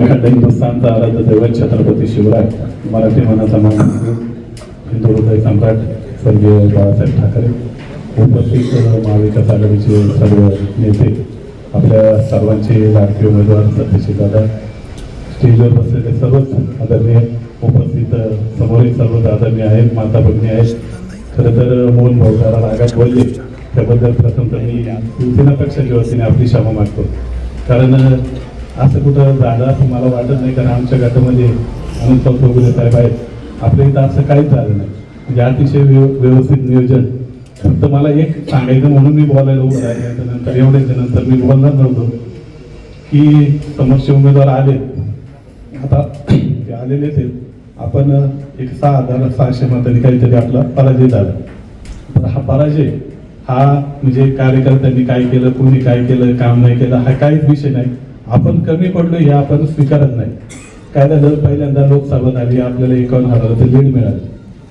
अखंड हिंदुस्थानचा आराध्य दैवत छत्रपती शिवराय मराठी मनाचा मान हिंदू हृदय सम्राट स्वर्गीय बाळासाहेब ठाकरे उपस्थित महाविकास आघाडीचे सर्व नेते आपल्या सर्वांचे लाडके उमेदवार सतीशी दादा स्टेजवर बसलेले सर्वच आदरणीय उपस्थित समोरील सर्वच आदरणीय आहेत माता भगिनी आहेत. खरं तर मोल भाऊ रागात बोलले त्याबद्दल प्रथम तर मी शिवसेना पक्षाच्या वतीने आपली क्षमा मागतो. कारण असं कुठं झालं असं मला वाटत नाही कारण आमच्या गटामध्ये अनंत चौगुले साहेब आहेत. आपल्या इथं असं काहीच झालं नाही. म्हणजे अतिशय व्यव- व्यवस्थित नियोजन. फक्त मला एक सांगायचं म्हणून मी बोलायला उभं राहिले. नंतर एवढ्याच्या नंतर मी बोलणार नव्हतो की समोरचे उमेदवार आले. आता ते आलेलेच आहेत. आपण एक सहा हजार सहाशे मतांनी काहीतरी आपला पराजय झाला. तर हा पराजय हा म्हणजे कार्यकर्त्यांनी काय केलं कोणी काय केलं काम नाही केलं हा काहीच विषय नाही. आपण कमी पडलो हे आपण स्वीकारत नाही. काय झालं पहिल्यांदा लोकसभा आली आपल्याला एकावन्न हजाराचं लीड मिळालं.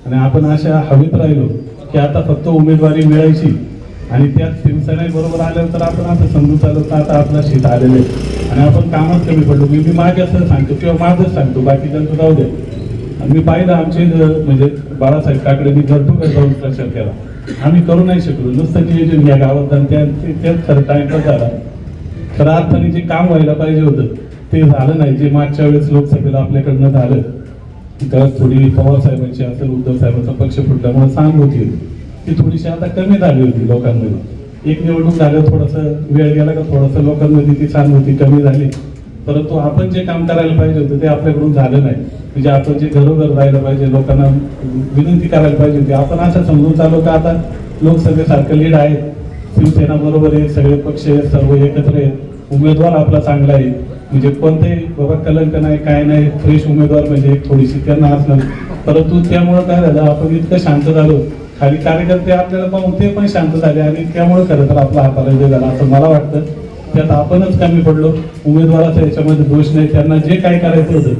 आणि आपण अशा हवेत राहिलो की आता फक्त उमेदवारी मिळायची. आणि त्यात शिवसेनेबरोबर आल्यावर तर आपण असं समजून चालू तर आता आपला शीत आलेले आणि आपण कामच कमी पडलो. मी मी मागे असं सांगतो किंवा माझंच सांगतो बाकी त्यांचं जाऊ दे. आणि मी पाहिलं आमचे म्हणजे बाळासाहेब काकडेंनी मी काही जाऊन प्रचार केला. आम्ही करू नाही शकलो. नुसतं नियोजन या गावात आणि त्या खरं टाइमपास झाला. खरं अर्थाने जे काम व्हायला पाहिजे होतं ते झालं नाही. जे मागच्या वेळेस लोकसभेला आपल्याकडनं झालं तर थोडी पवार साहेबांची असेल उद्धव साहेबांचा पक्ष फुटल्यामुळे सांग होती. ती थोडीशी आता कमी झाली होती लोकांमध्ये. एक निवडणूक झालं थोडंसं वेळ गेला का थोडंसं लोकांमध्ये ती होती कमी झाली. परंतु आपण जे काम करायला पाहिजे होतं ते आपल्याकडून झालं नाही. म्हणजे आपण जे घरोघर राहायला पाहिजे लोकांना विनंती करायला पाहिजे होती. आपण असं समजून चालू का आता लोकसभेसारखं लीड आहे. शिवसेना बरोबर आहे सगळे पक्ष आहेत सर्व एकत्र आहेत. उमेदवार आपला चांगला आहे. म्हणजे कोणतेही बाबा कलंक नाही काय नाही फ्रेश उमेदवार म्हणजे थोडीशी त्यांना असणार. परंतु त्यामुळे काय झालं आपण इतकं शांत झालो. खाली कार्यकर्ते आपल्याला पाहून ते पण शांत झाले आणि त्यामुळे खरं तर आपला हा पराजय झाला असं मला वाटतं. त्यात आपणच कमी पडलो. उमेदवाराचा याच्यामध्ये दोष नाही. त्यांना जे काय करायचं होतं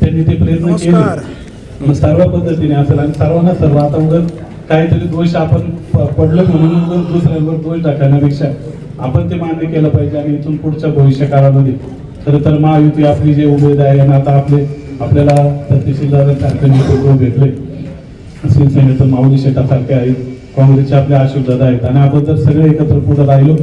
त्यांनी ते प्रयत्न केले. मग सर्व पद्धतीने असेल आणि सर्वांना सर्व. आता उगाच काहीतरी दोष आपण पडलो म्हणून दुसऱ्यांवर दोष टाकण्यापेक्षा आपण ते मान्य केलं पाहिजे आणि इथून पुढच्या भविष्य काळामध्ये खरं तर महायुती आपली जे उमेद आहे आणि आता आपले आपल्याला तहसीलदार नेतृत्व भेटले. शिवसेनेचं माऊली शेटासारखे आहेत काँग्रेसचे आपले अशोक दादा आहेत. आणि आपण जर सगळे एकत्र पुढे राहिलो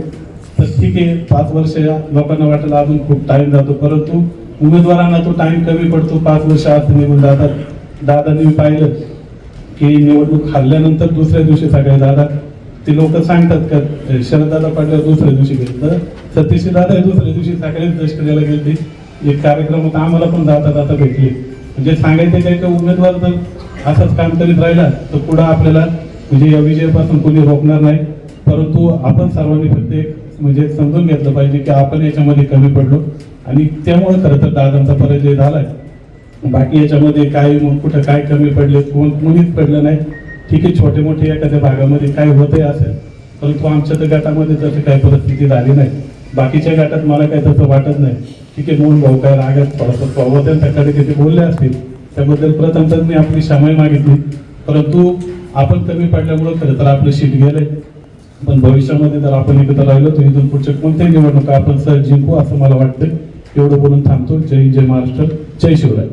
तर ठीक आहे पाच वर्ष लोकांना वाटेल अजून खूप टाइम जातो. परंतु उमेदवारांना तो टाईम कमी पडतो. पाच वर्ष आज निघून जातात दादांनी पाहिलं की निवडणूक हल्ल्यानंतर दुसऱ्या दिवशी सगळे दादा ते लोक सांगतात का शरददादा पाटील दुसऱ्या दिवशी गेले तर सतीश दादा हे दुसऱ्या दिवशी सगळेच लष्कराला गेले एक कार्यक्रम होता आम्हाला पण जाता जाता भेटले. म्हणजे सांगायचं काय का उमेदवार जर असंच काम करीत राहिला तर पुढं आपल्याला म्हणजे या विजयापासून कोणी रोखणार नाही. परंतु आपण सर्वांनी फक्त एक म्हणजे समजून घेतलं पाहिजे की आपण याच्यामध्ये कमी पडलो. आणि त्यामुळे खरं तर दादांचा पराजय झालाय. बाकी याच्यामध्ये काय मग कुठं काय कमी पडले कोण कोणीच पडलं नाही. ठीक आहे छोटे मोठे एखाद्या भागामध्ये काय होतंय असेल परंतु आमच्या तर गटामध्ये तशी काही परिस्थिती झाली नाही. बाकीच्या गटात मला काही तसं वाटत नाही. ठीक आहे मूल भाऊ काय रागात थोडासा स्वभाव त्याकडे तिथे बोलले असतील. त्याबद्दल प्रथमतः मी आपली क्षमाही मागितली. परंतु आपण कमी पडल्यामुळं खरं तर आपलं शीट गेलंय. पण भविष्यामध्ये जर आपण एकत्र राहिलो तर इथून पुढच्या कोणत्याही निवडणुका आपण सर जिंकू असं मला वाटतं एवढं बोलून थांबतो. जय जय महाराष्ट्र जय शिवराय.